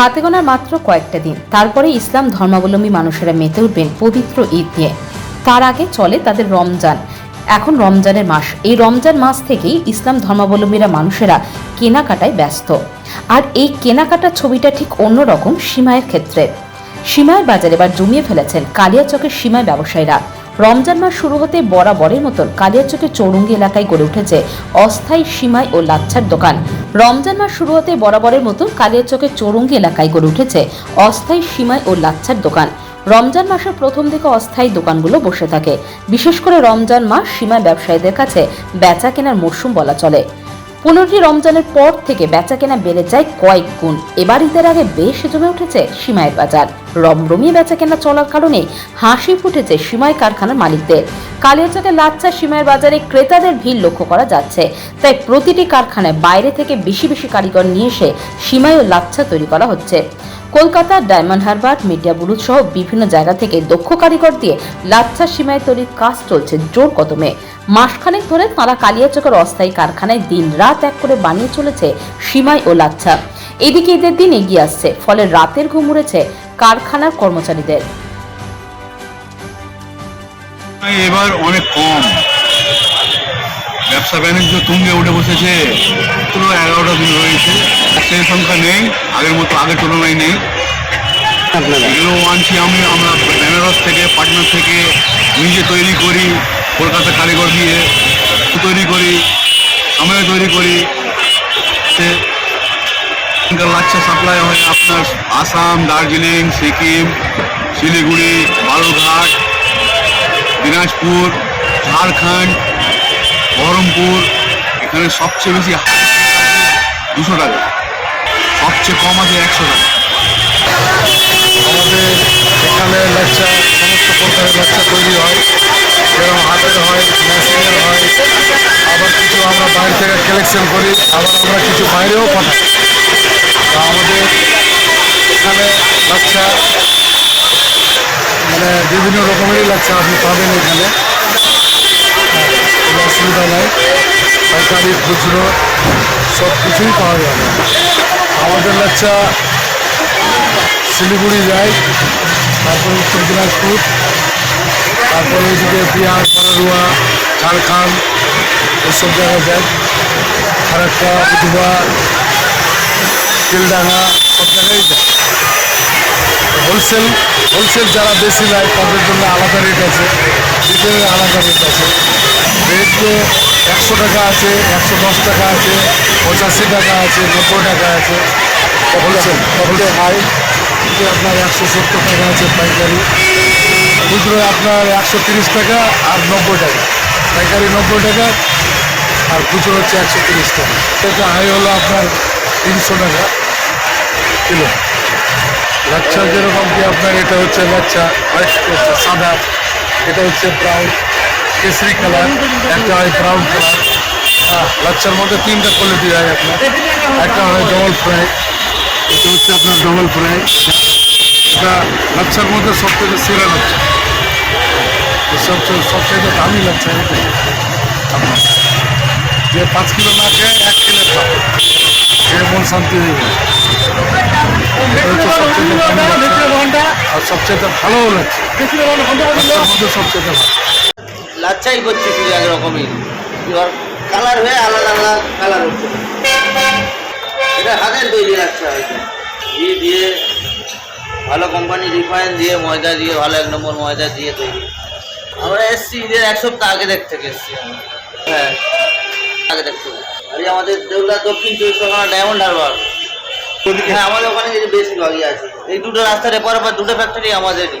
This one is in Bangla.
হাতে গোনা মাত্র কয়েকটা দিন। তারপরে ইসলাম ধর্মাবলম্বী মানুষেরা মেতে উঠবেন পবিত্র ঈদ নিয়ে তার আগে চলে তাদের রমজান। এখন রমজানের মাস। এই রমজান মাস থেকেই ইসলাম ধর্মাবলম্বীরা মানুষেরা কেনাকাটায় ব্যস্ত। আর এই কেনাকাটার ছবিটা ঠিক অন্যরকম সীমায়ের ক্ষেত্রে। সীমায়ের বাজারে এবার জমিয়ে ফেলেছেন কালিয়াচকের সীমায় ব্যবসায়ীরা। রমজান মাস শুরু হতে বরাবরের মতন কালিয়াচকের চৌরঙ্গি এলাকায় গড়ে উঠেছে অস্থায়ী সীমাই ও লাচ্ছার দোকান। রমজান মাস শুরু হতে বরাবরের মতন কালিয়াচকের চৌরঙ্গি এলাকায় গড়ে উঠেছে অস্থায়ী সীমাই ও লাচ্ছার দোকান। রমজান মাসের প্রথম দিকে অস্থায়ী দোকানগুলো বসে থাকে। বিশেষ করে রমজান মাস সীমায় ব্যবসায়ীদের কাছে বেচা কেনার মরশুম বলা চলে। পনেরোটি রমজানের পর থেকে বেচা কেনা বেড়ে যায় কয়েক গুণ। এবার ঈদের আগে বেশ জমে উঠেছে সীমায়ের বাজার। রমরমিয়ে বেচা কেনা চলার কারণে হাসি ফুটেছে সীমায় কারখানার মালিকদের। কালিয়াচকে লাচ্ছা সীমায়ের বাজারে ক্রেতাদের ভিড় লক্ষ্য করা যাচ্ছে। তাই প্রতিটি কারখানায় বাইরে থেকে বেশি বেশি কারিগর নিয়ে এসে সীমায় ও লাচ্ছা তৈরি করা হচ্ছে। কলকাতা, ডায়মন্ড হারবার, মিডিয়া বুলুদ সহ বিভিন্ন জায়গা থেকে দক্ষ কারিগর দিয়ে লাচ্ছা সীমায় তৈরির কাজ চলছে জোর কদমে। মাসখানেক ধরে তাঁরা কালিয়াচকের অস্থায়ী কারখানায় দিন রাত এক করে বানিয়ে চলেছে সীমাই ও লাচ্ছা। এদিকে ঈদের দিন এগিয়ে আসছে, ফলে রাতের ঘুম উড়েছে কারখানার কর্মচারীদের। এবার অনেক কম। ব্যবসা বাণিজ্য তুঙ্গে উঠে বসেছে। পুরো এগারোটা দিন রয়েছে। সেই সংখ্যা নেই আগের মতো আগের তুলনায় নেই। এগুলো আনছি আমি আমরা বেনারস থেকে পাটনা থেকে নিজে তৈরি করি কলকাতা কারিগর দিয়ে তৈরি করি আমরা তৈরি করি। সে লাচ্ছা সাপ্লাই হয় আপনার আসাম দার্জিলিং সিকিম শিলিগুড়ি বালুরঘাট দিনাজপুর ঝাড়খণ্ড। বহরমপুর, এখানে সবচেয়ে বেশি দুশো টাকা। সবচেয়ে কম আছে একশো টাকা। আমাদের এখানে লাচ্চা সমস্ত প্রকারের লাচ্চা তৈরি হয়। যেরকম হাতের হয়, মেশিনের হয়। আবার কিছু আমরা বাইরে থেকে কালেকশন করি, আবার আমরা কিছু বাইরেও পাঠাই। তা আমাদের এখানে লাচ্চা মানে বিভিন্ন রকমেরই লাচ্চা আপনি পাবেন এখানে। অসুবিধা নাই। সরকারি খুচরো সব কিছুই পাওয়া যাবে। আমাদের লাচ্চা শিলিগুড়ি যায়, তারপরে উত্তর দিনাজপুর, তারপরে ওইদিকে বিহার, বারারুয়া, ঝাড়খণ্ড এসব জায়গায় যায়। ফারাক্কা উদুবা তেলডাঙ্গা, সব জায়গায় যায়। হোলসেল হোলসেল যারা বেশি নেয়, তাদের জন্য আলাদা রেট আছে। রিটেলের আলাদা রেট আছে। রেট একশো টাকা আছে একশো দশ টাকা আছে পঁচাশি টাকা আছে নব্বই টাকা আছে। হোলসেল হাই আপনার একশো সত্তর টাকা আছে পাইকারি। খুচরো আপনার একশো তিরিশ টাকা আর নব্বই টাকা। পাইকারি নব্বই টাকা আর খুচরো হচ্ছে একশো তিরিশ টাকা। এটা হাই হলো আপনার তিনশো টাকা কিলো। লাচ্ছা যেরকম কি আপনার এটা হচ্ছে লাচ্ছা সাদা। এটা হচ্ছে ব্রাউন। কেসরি কালার একটা হয় ব্রাউন কালার হ্যাঁ মধ্যে তিনটা কোয়ালিটি হয় আপনার। একটা হয় ডবল ফ্রাই এটা হচ্ছে আপনার ডবল ফ্রাই এটা লাচ্ছার মধ্যে সবথেকে সেরা লাচ্ছা সবচেয়ে সবচেয়ে দামি আপনার যে পাঁচ কিলো না খেয়ে এক কিলো খাবে সে মন শান্তি হয়ে দামি আর সবচেয়ে ভালোও লাগছে সবচেয়ে ভালো। লাচ্ছাই করছে শুধু এক রকমই। এবার কালার হয়ে আলাদা আলাদা কালার হচ্ছে এটা হাতের তৈরি লাচ্ছা হয়েছে ঘি দিয়ে ভালো কোম্পানি রিফাইন দিয়ে ময়দা দিয়ে ভালো এক নম্বর ময়দা দিয়ে তৈরি। আমরা এসছি ঈদের এক সপ্তাহ আগে দেখ থেকে এসছি হ্যাঁ আগে দেখতে আর এই আমাদের দেউলা দক্ষিণ চব্বিশ পরগনা ডায়মন্ড হারবার হ্যাঁ আমাদের ওখানে যে বেশিরভাগই আছে। এই দুটো রাস্তার এপার পর দুটো ফ্যাক্টরি আমাদেরই।